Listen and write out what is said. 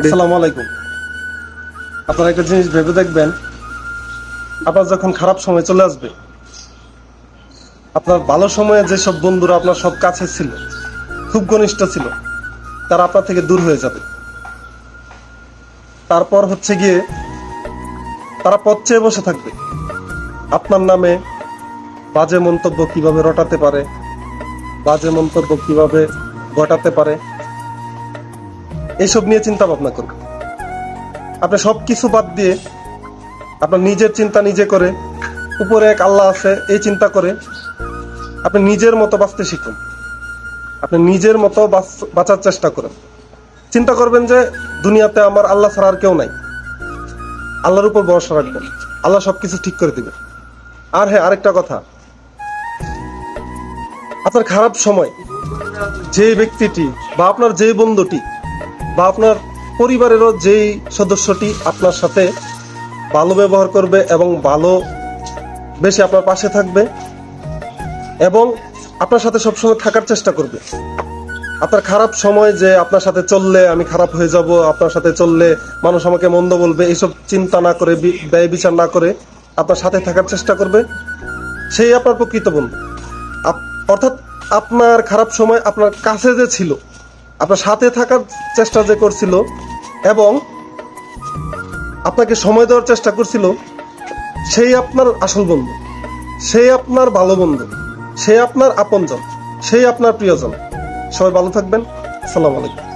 আসসালামু আলাইকুম। আপনারা একটা জিনিস ভেবে দেখবেন, আপনার যখন খারাপ সময় চলে আসবে, আপনার ভালো সময়ে যেসব বন্ধুরা আপনার সব কাছে ছিল, খুব ঘনিষ্ঠ ছিল, তারা আপনার থেকে দূর হয়ে যাবে। তারপর হচ্ছে গিয়ে, তারা পথ চেয়ে বসে থাকবে। আপনার নামে বাজে মন্তব্য কীভাবে রটাতে পারে, বাজে মন্তব্য কীভাবে ঘটাতে পারে এইসব নিয়ে চিন্তা ভাবনা করুন আপনি সব কিছু বাদ দিয়ে আপনার নিজের চিন্তা নিজে করে, উপরে এক আল্লাহ আছে, এই চিন্তা করে আপনি নিজের মতো বাঁচতে শিখুন। আপনি নিজের মতো বাঁচার চেষ্টা করেন। চিন্তা করবেন যে দুনিয়াতে আমার আল্লাহ ছাড়া আর কেউ নাই। আল্লাহর উপর ভরসা রাখবেন। আল্লাহ সবকিছু ঠিক করে দিবে আর হ্যাঁ আরেকটা কথা। আপনার খারাপ সময় যে ব্যক্তিটি বা আপনার যে বন্ধুটি বা আপনার পরিবারেরও যেই সদস্যটি আপনার সাথে ভালো ব্যবহার করবে এবং ভালো বেশি আপনার পাশে থাকবে এবং আপনার সাথে সবসময় থাকার চেষ্টা করবে। আপনার খারাপ সময় যে আপনার সাথে চললে আমি খারাপ হয়ে যাব, আপনার সাথে চললে মানুষ আমাকে মন্দ বলবে, এইসব চিন্তা না করে ব্যয় বিচার না করে আপনার সাথে থাকার চেষ্টা করবে, সেই আপনার প্রকৃত বন্ধু। অর্থাৎ আপনার খারাপ সময় আপনার কাছে যে ছিল আপনার সাথে থাকার চেষ্টা যে করছিল এবং আপনাকে সময় দেওয়ার চেষ্টা করছিল, সেই আপনার আসল বন্ধু, সেই আপনার ভালো বন্ধু, সেই আপনার আপনজন, সেই আপনার প্রিয়জন। সবাই ভালো থাকবেন। আসসালামু আলাইকুম।